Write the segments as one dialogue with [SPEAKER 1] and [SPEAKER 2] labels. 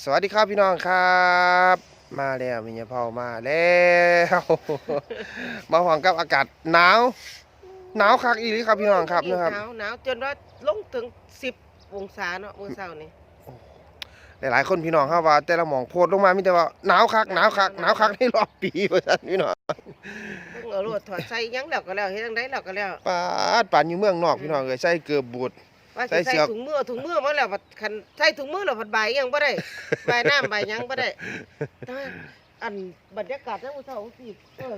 [SPEAKER 1] สวัสดีครับพี่น้องครับ มาแล้วมีเงี้ยเผามาแล้วมาหวังกับอากาศหนาวหนาวคักอีหลีครับพี่น้องครับนะครับ
[SPEAKER 2] หนาวหนาวจนว่าลงถึงสิบองศาเนาะมื้อเช้านี่
[SPEAKER 1] หลายๆคนพี่น้องครับว่า แต่ละหมองโพดลงมามีแต่ว่าหนาวคักหนาวคักหนาวคักในรอบปีว่าซั่นพี่น้อง
[SPEAKER 2] เพิ่งเอารถถอดใส่หยังแล้วก็แล้วเฮ็ดจังได๋แล้วก็แล้ว
[SPEAKER 1] ปาดปานอยู่เมืองนอกพี่น้องเอ้ยใส่เกือบบูด
[SPEAKER 2] ว่า
[SPEAKER 1] ใส่
[SPEAKER 2] สิ
[SPEAKER 1] เสื้
[SPEAKER 2] ใส่
[SPEAKER 1] อ
[SPEAKER 2] ถุงมือถุงมือมาแล้วบัดคันใส่ถุงมือแล้วบัดใบายยังบ่ได้ใบายน้ำใบายหยังบ่ได้แต่ว่าอันบรรยากาศในมื้อเช้าสิเออ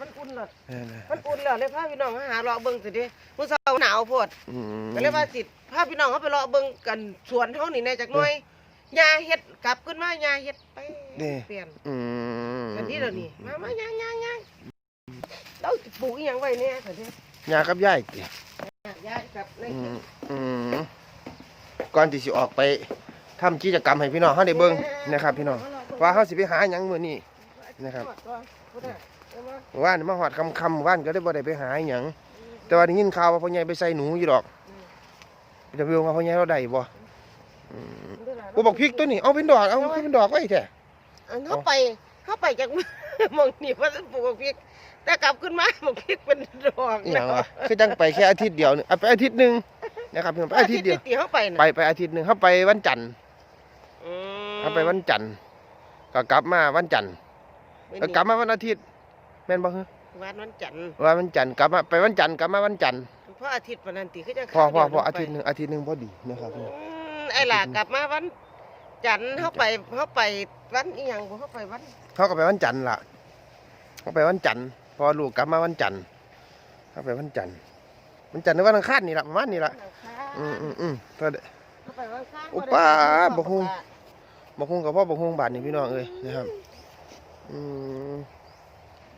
[SPEAKER 2] มันอุ่นแล้ว
[SPEAKER 1] นั่นน่ะ
[SPEAKER 2] มันอุ่นแล้วเลยพาพี่น้องมาหาเลาะเบิ่งสิเด้มื้อเช้าหนาวโพด
[SPEAKER 1] อืม
[SPEAKER 2] ก็เลยว่าสิพาพี่น้องเขาไปเลาะเบิ่งกันสวนเฮานี่แหน่จักหน่อยหญ้าเฮ็ดกลับขึ้นมาหญ้าเฮ็ดไปเปลี่ยน
[SPEAKER 1] อืม
[SPEAKER 2] อันนี้เดี๋ยวนี้มามาย่างย่างย่างเราจะปลูกอีหยังไว้เนี่ยเถอะเนี่ย
[SPEAKER 1] ยากับยายติ
[SPEAKER 2] ย่างกับใน
[SPEAKER 1] อืมอืมก่อนที่สิออกไปทำกิจกรรมให้พี่น้องเฮาได้เบิ่งนะครับ พี่น้องว่าเฮาสิไปหาหยังมื้อนี้ นะครับ ว่านมาหอดคำคำว่านก็ได้บ่ได้ไปหาอหย่างแต่ว่าได้ยินข่าวว่าพ่อใหญ่ไปใส่หนูอยู่ดอกจะไปดูว่าพ่อใหญ่เราได้บ่อืมกูบอกพริกตัวนี้เอาเป็นดอกเอาคือเป็นดอกไว้แท้
[SPEAKER 2] เขาไปเขาไปจาก หมองนี่ว่าจะปลูกพริก แต่กลับขึ้นมาหมองพริกเป็นดอก
[SPEAKER 1] อหย่างวะคือจังไปแค่อาทิตย์เดียวนึงเอาไปอาทิตย์หนึงนะครับพี่น้องไปอาทิตย์เดียว
[SPEAKER 2] ที่เขาไป
[SPEAKER 1] ไป
[SPEAKER 2] น่ะ
[SPEAKER 1] ไปอาทิตย์หนึงเขาไปวันจันทร์
[SPEAKER 2] อืม
[SPEAKER 1] เขาไปวันจันทร์ก็กลับมาวันจันทร์แล้วกลับมาวันอาทิตย์แม่นบ่ฮะ
[SPEAKER 2] วันวันจันทร์
[SPEAKER 1] ว่าวันจันทร์กลับมาไปวันจันทร์กลับมาวันจันทร์
[SPEAKER 2] เพราะอาทิตย์วันนั้นตีเขาจะ
[SPEAKER 1] พอพอ
[SPEAKER 2] ข้ว
[SPEAKER 1] พอ
[SPEAKER 2] เดียว
[SPEAKER 1] อาทิตย์หนึงอาทิตย์หนึงพอดีนะครับพี่น้อง
[SPEAKER 2] อืมไอ้หล่ะกลับมาวัน จันทร์เขาไปเขาไปวันอีหยังบ่เขาไปวัน
[SPEAKER 1] เขาก็ไปวันจันทร์ล่ะเขาไปวันจันทร์ พอลูกกลับมาวันจันทร์เขาไปวันจันทร์วันจันทร์หรือวันอังคารนี่ละประมาณนี้ละอืมอืมอืมก็ได้
[SPEAKER 2] เขาไปวันข้าง
[SPEAKER 1] อุปาบ่ฮู้ บอกคงกับพ่อบอกคงบาทนี่พี่น้องเอ้ยนะครับอืม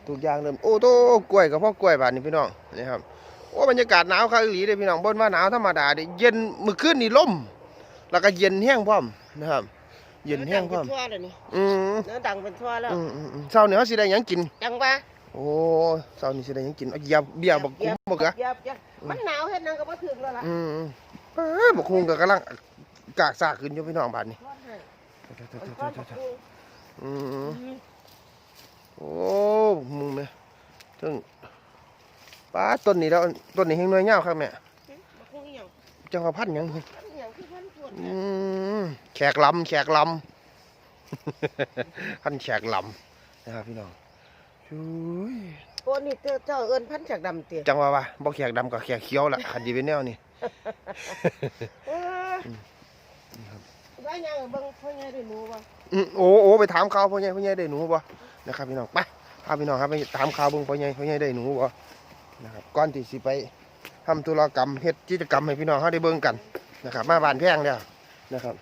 [SPEAKER 1] ทุกอย่างเริ่มโอ้โตกล้วยกับพ่อกล้วยบาทนี่พี่น้องนะครับโอ้บรรยากาศหนาวครับอีหลีเลยพี่น้องบนว่าหนาวธรรมดาเด้เย็นมื้อคืนนี่ลมแล้วก็เย็นแห้งพร้อมนะครับ เย็นแห้งพร้อม
[SPEAKER 2] เนื้อดัเป็นทั่วเลยนี่
[SPEAKER 1] อืม
[SPEAKER 2] เนื้อดังเป็นทั่วแล้ว
[SPEAKER 1] อืมอืมอืมเช้านี้เขาสิได้หยังกิน
[SPEAKER 2] จังว่า
[SPEAKER 1] โอ้เช้านี้สิได้หยังกินเอาเหยียบเบี้ยบักกุ้มบักกะ
[SPEAKER 2] ยับยับมันหนาวเฮ็ดนังก็บ่ถึงแล้วล่ะ
[SPEAKER 1] อืมเอ้ยบักคุงก็กำลังกากซากขึ้นอยู่พี่น้องบาดนี้
[SPEAKER 2] ทอดให้มันทอดบักกุ้ง
[SPEAKER 1] อืมโอ้มึงแม่ถึงป้าต้นนี้แล้วต้นนี้เฮงน้อยยาวครับแม่
[SPEAKER 2] บักกุ้งอีหยัง
[SPEAKER 1] จังหวะพันหยัง
[SPEAKER 2] อีหยังคือพันพวด
[SPEAKER 1] อืมแขกลำแขกลำ พันแขกลำนะครับพี่น้อง ชุย
[SPEAKER 2] โอ้นี่เจ้าเจ้าเอิ้นพันจากดำเตี้ย
[SPEAKER 1] จังหวะว่าบ่แขกดำกับแขกเขียวละขัดดีเป็นแนวนี่
[SPEAKER 2] เออว่าหยังเบิ่งพ่อใหญ่ได้หนูบ่
[SPEAKER 1] อืมโอ้โอ้ไปถามข่าวพ่อใหญ่พ่อใหญ่ได้หนูบ่นะครับพี่น้องไปพาพี่น้องครับไปถามข่าวเบิ่งพ่อใหญ่พ่อใหญ่ได้หนูบ่นะครับก่อนที่สิไปทำธุรกรรมเฮ็ดกิจกรรมให้พี่น้องเขาได้เบิ่งกันนะครับ มาบ้านแพงแล้วนะครับ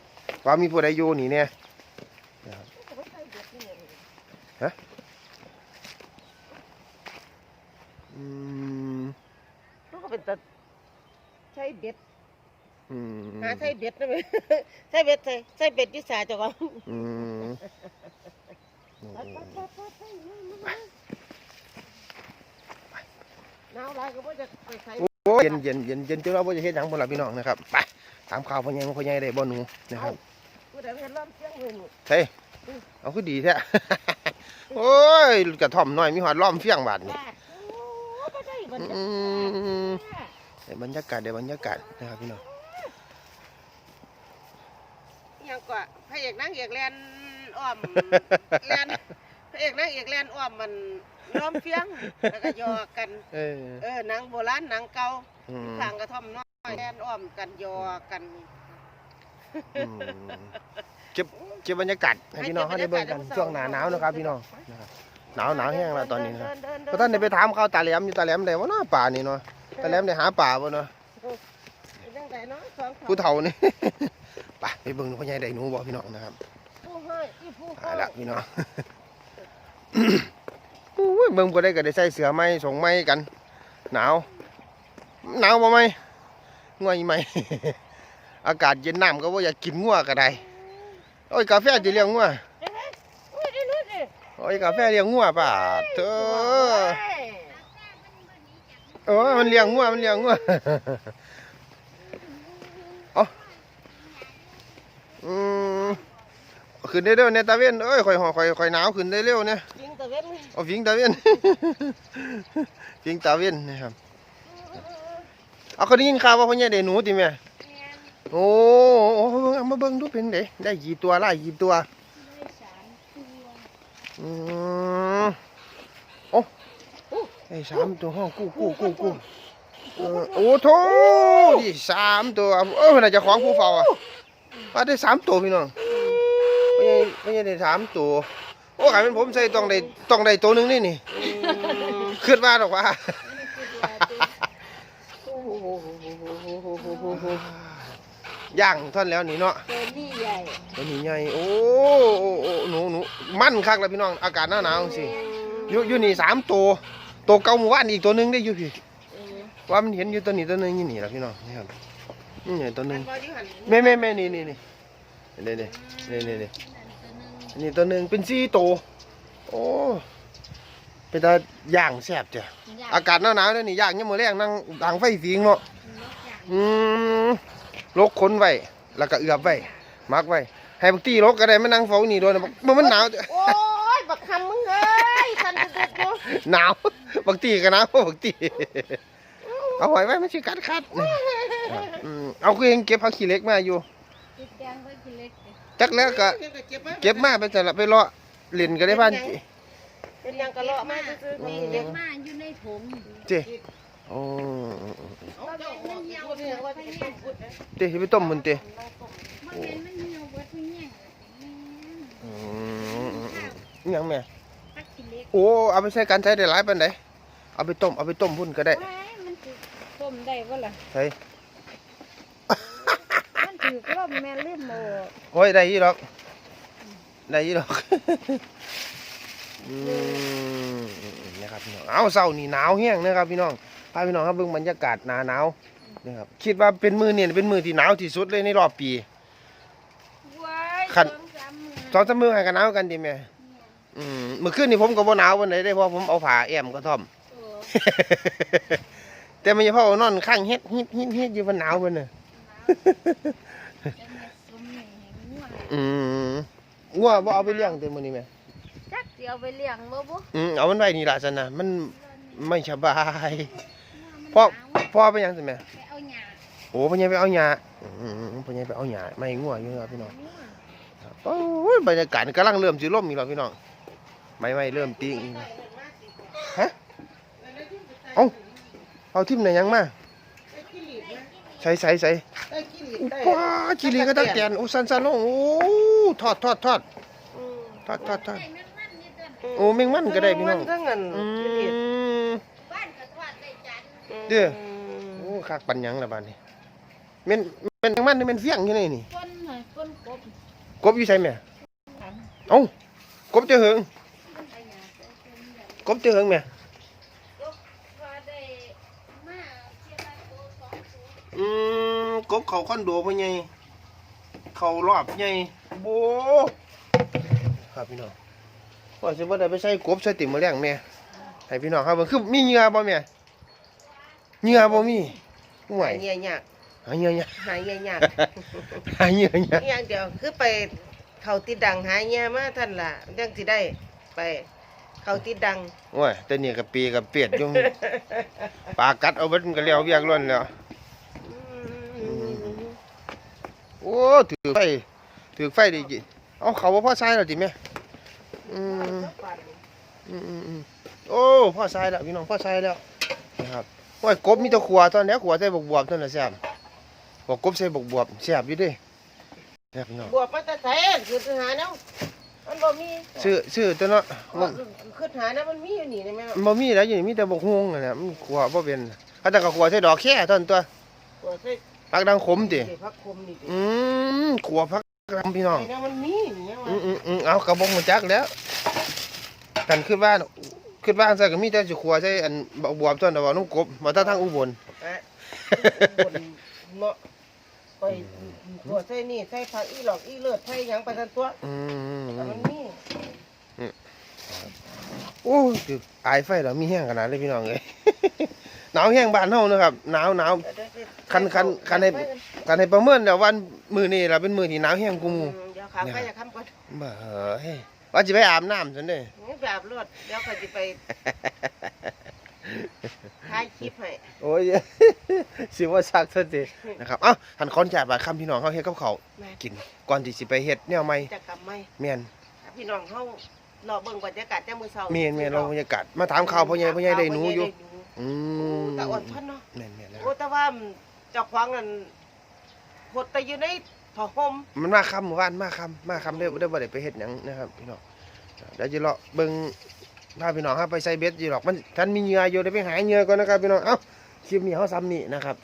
[SPEAKER 1] ว่ามีผู้ใดอยู่นี่เนี่ย อืม
[SPEAKER 2] เขาก็เป็นตา ใช้เบ็ด
[SPEAKER 1] อืม
[SPEAKER 2] หาใช้เบ็ดได้ไหม ใช้เบ็ดใส่ใช้เบ็ดอยู่สาเจ้าของ
[SPEAKER 1] อืม
[SPEAKER 2] ไปไปไปไปไปหนาวหลายก็บ่จะไปใส่
[SPEAKER 1] โอ้ยเย็นเย็นเย็นเย็นจนเราบ่จะเฮ็ดหยังพุ่นล่ะพี่น้องนะครับไปถามข่าวพ่อใหญ่ว่าพ่อใหญ่ได้บ่หนูนะครับ
[SPEAKER 2] ผู้ใดเฮ็ดลำเสียงเลยนี่
[SPEAKER 1] เฮ้ยเอาคือดีแท้ โอ้ยกระท่อมน้อยมีหอดล้อมเฟียงบาดนี่
[SPEAKER 2] บาดโอ้บ่ได้บรร
[SPEAKER 1] อื
[SPEAKER 2] ยากา ศ
[SPEAKER 1] มได้บรรยากาศได้บรรยากาศนะครับพี่น้อง
[SPEAKER 2] อิหยังก็พระเอกนางเอกแลนอ้อมแลนพระเอกนางเอกแลนอ้อมมันล้อมเฟียงแล้วก็หยอกกัน
[SPEAKER 1] เออ
[SPEAKER 2] เออหนังโบราณหนังเก่า
[SPEAKER 1] อืม
[SPEAKER 2] ทางกระท่อมน้อยแลนอ้อมกันหยอกกัน
[SPEAKER 1] อืมเก็บเก็บบรรยากาศให้พี่น้องเขาได้เบิ่งกันช่วงหน้าหนาวนะครับพี่น้องนะครับหนาวหนาวแห้งแล้วตอนนี้นะครับ
[SPEAKER 2] เดิๆ
[SPEAKER 1] เพราะท่านได้ไปถามเขาวตาแหลมอยู่ตาแหลมได้ว่าเนาะป่านี่เนาะ ตาแหลมได้หาป่าบ่เนาะ
[SPEAKER 2] เป็นจังไดเนาะสองเขา
[SPEAKER 1] ผู้เฒ่านี่ ไปไปเบิ่งพ่อใหญ่ได้หนูบ่พี่น้องนะครับ
[SPEAKER 2] ผู้ให้อีผู้
[SPEAKER 1] เอา
[SPEAKER 2] ให้
[SPEAKER 1] ละพี่น้อง อุ้ยเบิ่งบ่ได้ก็ได้ใส่เสื้อไหมส่งไหมกัน หนาว หนาวบ่ไหมง่วยไหม อากาศเย็นน้ำก็บ่อยากกินงัวก็ได้โอ้ยกาแฟสิเลี้ยงงัว
[SPEAKER 2] เอ้ยอุ้ยได้รู้สิ
[SPEAKER 1] โอ้ยกาแฟเลี้ยงงัวป่ะเธอ โอ้ยมันเลี้ยงงัวมันเลี้ยงงัวเอาอืมขึ้นได้เร็วเนี่ยตาเว้นเอ้ยข่อยหอข่อยข่อยหนาวขึ้นได้เร็วเนี่ย
[SPEAKER 2] ยิงตะเวนเลย
[SPEAKER 1] เอาฟิงตาเว้น ฟิงตาเว้นนะครับเอาเขาได้ยินข่าวว่าพ่อใหญ่ได้หนูติแม่โอ้โอ้เอามาเบิ่งดูเป็นไดได้กี่ตัวไล่กี่ตัวอืมโอ้ ไอ้สามตัวห้องกู้กู้กู้กู้เออโอ้โถดิสามตัวเออน่าจะของผู้เฝ้าอะว่าได้สามตัวพี่น้องไม่ใช่ไม่ใช่ได้สามตัวโอ้ขายเป็นผมใส่ต้องได้ต้องได้ตัวหนึงนี่นี่ขึ้นมาหรอกว่าย่างท่อนแล้วนี่เนาะ
[SPEAKER 3] ตัวนี้ใหญ่
[SPEAKER 1] ตัวนี้ใหญ่โอ้โอ้โอ้หนูหนูมั่นคักแล้วพี่น้องอากาศหน้าหนาวสิอยู่อยู่นี่สามตัว ตัวเก่าหมู่บ้านอีกตัวหนึงได้อยู่พี่ว่ามันเห็นอยู่ตัวนี้ตัวหนึงอยู่นี่แหละพี่น้องนี่ครับนี่ไงตัวหนึงแม่แม่แม่นี่นี่นี่นี่นี่นี่นี่นี่นี่ตัวหนึงเป็นสี่ตัวโอ้เป็นตาย่างแซ่บจ้ะอากาศหนาวหนาวๆเลยนี่ย่างยังมือแรงนั่งดังไฟฟิงเนาะอืมลกขนไว้แล้วก็เอือบไว้มักไว้ให้บักตี้ลกก็ได้มานั่งเฝ้านี่โดนบอกบ่มันหนาวจ้ะ
[SPEAKER 2] โอ้ยบักคำมึงเอ้ยคันดุดๆอยู่
[SPEAKER 1] หนาวบางทีก็หนาวบางทีเอาไว้ไว้มันชิกัดคัดอืมเอาคือเองเก็บผักขี้เหล็กมาอยู่
[SPEAKER 3] ติดแดงไว้กินเล็กเลย
[SPEAKER 1] จักแล้วก็เก็บมาไปแต่ละไปเลาะเล่นก็ได้บ้าน
[SPEAKER 2] เป็นหยังกะเลาะมาซื่อๆ
[SPEAKER 3] นี่
[SPEAKER 2] นี่
[SPEAKER 3] เด็
[SPEAKER 2] เด็
[SPEAKER 3] ก
[SPEAKER 2] ก
[SPEAKER 3] มาอยู่ในถุง
[SPEAKER 1] เจ้โอ้
[SPEAKER 2] เอาเจ้าออกอีกคนหนึ่งว่าจะเป็นพุทธนะ
[SPEAKER 1] เจ้ไปต้มมันเจ้
[SPEAKER 3] มันเป็นมันเหี่ยวเบิดมันแย่ง
[SPEAKER 1] อืมอิหยังแม่
[SPEAKER 3] พักกินเล็ก
[SPEAKER 1] โอ้เอาไปใช้การใช้ได้หลายปานใดเอาไปต้มเอาไปต้มพุ่นก็ได้
[SPEAKER 3] ว้ายมันถือต้มได้บ่ล่ะ
[SPEAKER 1] ใช่
[SPEAKER 3] มันถือกล่อมแม่ลืมโม
[SPEAKER 1] โอ้ยได้ยี่ดอกได้ยี่ดอกอืมนะครับพี่น้องเอาเศร้านี่หนาวแห้งนะครับพี่น้องพาพี่น้องครับเบิ่งบรรยากาศหนาหนาวนะครับคิดว่าเป็นมือเนี่ยเป็นมือที่หนาวที่สุดเลยในรอบปี
[SPEAKER 3] ว้าย
[SPEAKER 1] ขัน
[SPEAKER 3] สองสามมื้อ
[SPEAKER 1] สองสามมือให้กันหนาวกันดีไหม อืมเมื่อคืนนี่ผมก็บ่หนาววันไหนได้เพราะผมเอาผ้าแอมกระท่อม
[SPEAKER 3] โอ้
[SPEAKER 1] แต่ไมันจะพ่อนอนข้างเฮ็ดฮิดฮิดเฮ็ดอยู่มันหนาวเพิ่นน่ะ
[SPEAKER 3] จะมาสมนี่ให้งัว
[SPEAKER 1] อืมงัวบ่เอาไปเลี้ยงเต็มมื้อนี้แม่
[SPEAKER 3] จักสิเอาไปเลี้ยงบ่บุ
[SPEAKER 1] อืมเอามันไว้นี่ล่ะซั่นน่ะมันไม่สบาย พ่อ พ่อไปยังซั่นแม่
[SPEAKER 3] ไปเอาหญ้า
[SPEAKER 1] โอ้พ่อใหญ่ไปเอาหญ้าอืมพ่อใหญ่ไปเอาหญ้าไม่งัวอยู่ครับพี่น้อง
[SPEAKER 3] งัว
[SPEAKER 1] ครับโอ้ยบรรยากาศกำลังเริ่มสิล่มอีกแล้วพี่น้อง ไม่ไม่เริ่มติ้งฮะเอ้าเอาทิ่มไหนยังมาใส่ใส่ใส่
[SPEAKER 2] ได้กิน
[SPEAKER 1] อุ๊
[SPEAKER 2] ได้
[SPEAKER 1] ป้าจิลีก็ตักแตนโอ้สันสันลงโอ้ทอดทอดทอด
[SPEAKER 2] อืม
[SPEAKER 1] ทอดทอดทอด
[SPEAKER 3] ได้แม่นมันนี่เด้อ
[SPEAKER 1] โอ้แมงมันก็ได้พี่น้อง
[SPEAKER 2] ทั้งเงิน
[SPEAKER 1] อื
[SPEAKER 2] กิน
[SPEAKER 1] ม
[SPEAKER 3] บ้านก็ทอดได้จาน
[SPEAKER 1] เด้อโอ้คักปันหยังละบาดนี้แม่นแม่นแมงมันนี่แม่นเฟี้ยงอยู่นี่นี่
[SPEAKER 3] ก้นหน่อยก้นกบ
[SPEAKER 1] กบอยู่ใส่แม่
[SPEAKER 3] ขัน
[SPEAKER 1] เอ้ากบเจอเหิง กบเจอเหิงแม่
[SPEAKER 3] ยกว่าได้มาเชียร์บ้านโตสองตัว
[SPEAKER 1] อืมกบเขาคอนโดพ่อใหญ่เขารอบใหญ่โบครับพี่น้องว่าสิบ่ได้ไปใส่กบใส่ติ่มมาเลี้ยงแม่ให้พี่น้องครับเบิ่งคือมีเหงื่อบ่แม่เหงื่อบ่มีห่ว
[SPEAKER 2] หายยเงี้ยยาก
[SPEAKER 1] หาเหงื่อยาก
[SPEAKER 2] หายเงี้ยยาก
[SPEAKER 1] หาเหงื่อยาก
[SPEAKER 2] อย่างเดียวคือไปเขาติดดังหายเงี้ยมาท่านล่ะยังสิได้ไป เขาติดดัง
[SPEAKER 1] โอ้ยแต่นี่กับปีกับเปียดอยู่ปลากัดเอาเบิดมันก็แล้วเวียกล้นแล้วโอ้ถือไฟถือไฟดีจิเอาเขาว่าพ่อชายแล้วจิแม่อืมอืมอืมอืมโอ้พ่อชายแล้วพี่น้องพ่อชายแล้วนะครับโอ้ยกบมีแตัวขัวตอนนี้ขัวใส่บกบวบตอนนั้นแซ่บบอกกบใส่บกบวบแซ่บอยู่เดิแซ่บพี่น้อง
[SPEAKER 2] บวบมาแต่ไสคือหาแนว มันบ่มี
[SPEAKER 1] ชื่อชื่อตัวเนาะมัน
[SPEAKER 2] คือหาแนวมันมีอยู่นี่ได้ไหม
[SPEAKER 1] มันบ่มีแล้วอยู่นี่มีแต่บกฮวงนั่นแหละมันขัวบ่เป็นเขาแต่ก็ขัวใส่ดอกแค่ตอนตัว
[SPEAKER 2] ตัวใส่
[SPEAKER 1] ผักดังขมติ
[SPEAKER 2] เดี๋ยวพักคมนี่ดิ
[SPEAKER 1] อืมขัวผักดำพี่น้อง
[SPEAKER 2] ไอ้แนวมันมีนี่ยัง
[SPEAKER 1] อื
[SPEAKER 2] วะ
[SPEAKER 1] มอืมอืมเอากระบอกมาจักแล้วกันขึ้นบ้านขึ้นบ้านใส่ก็มีแต่สิขัวใส่อันบวบต้นดอกนุ่งกบมาถ้าทางอุบล
[SPEAKER 2] อะบนเนาะ ไปตัวใส่นี่ใส่ผักอีหลอกอีเลือดใส่หยังไปทันตัว
[SPEAKER 1] อืม
[SPEAKER 2] แต่มันมี
[SPEAKER 1] โอ้ยคืออายไฟแล้วมีแห้งขนาดเลยพี่น้องเอ้ยหนาวแห้งบ้านเฮานะครับหนาวหนาวคันคันคันให้กันให้ประเมินแล้ววันมื้อนี้ล่ะเป็นมื้อที่หนาวแห้งกูหมู่
[SPEAKER 2] เดี๋ยวฝากไปอย่าคำก่อน
[SPEAKER 1] บ่เฮ้ยว่าจะไปอาบน้ำซั่นเด้
[SPEAKER 2] นี่แบบรวดเดี๋ยวก็จะไป ถ่ายคลิปให้
[SPEAKER 1] โอ้ย สิว่าซักซะสินะครับ เอ้าหันคอนจ่ายบาดคำพี่น้องเฮาเฮ็ดกับเขาว
[SPEAKER 2] แม่
[SPEAKER 1] กิน ก่อนที่สิไปเฮ็ดแนวใหม่
[SPEAKER 2] จะกลับไหม
[SPEAKER 1] แม่น
[SPEAKER 2] พี่น้องเขารอเบิ่งบรรยากาศแต่มื้อเช้า
[SPEAKER 1] แม่นแม่นเราบรรยากาศมาถามข่าวพ่อใหญ่พ่อใหญ่ได้หนูอยู่ อื
[SPEAKER 2] โอ้
[SPEAKER 1] ม
[SPEAKER 2] แต่อ่อนพันเนาะ
[SPEAKER 1] แม่นแม่นนะค
[SPEAKER 2] โอ้
[SPEAKER 1] รับ
[SPEAKER 2] แต่ว่าเจ้าของนั่นหดแต่อยู่ในผ้าห่ม
[SPEAKER 1] มันมาค่ำเมื่อวานมาค่ำมาค่ำเด้อเด้อบ่ได้ไปเฮ็ดหยังนะครับ พี่น้องเดี๋ยวจะเลาะเบิ่ง พาพี่น้องครับไปใส่เบ็ดอยู่หรอกมันท่านมีเหงื่ออยู่เดี๋ยวไปหาเหงื่อก่อนนะครับพี่น้องเอ้าคลิปนี้เฮาซ้ำนี่นะครับ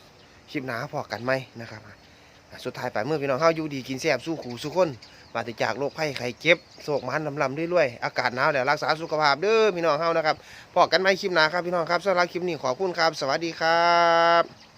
[SPEAKER 1] คลิปหนาพอกันไหมนะครับสุดท้ายไปเมื่อพี่น้องเฮาอยู่ดีกินแซ่บสู้ขู่สู้คนปราศจากโรคภัยไข้เจ็บโศกมันลำลำเรื่อยๆอากาศหนาวแล้วรักษาสุขภาพเด้อพี่น้องเฮานะครับพอกันไหมคลิปหนาครับพี่น้องครับสำหรับคลิปนี้ขอบคุณครับ สวัสดีครับ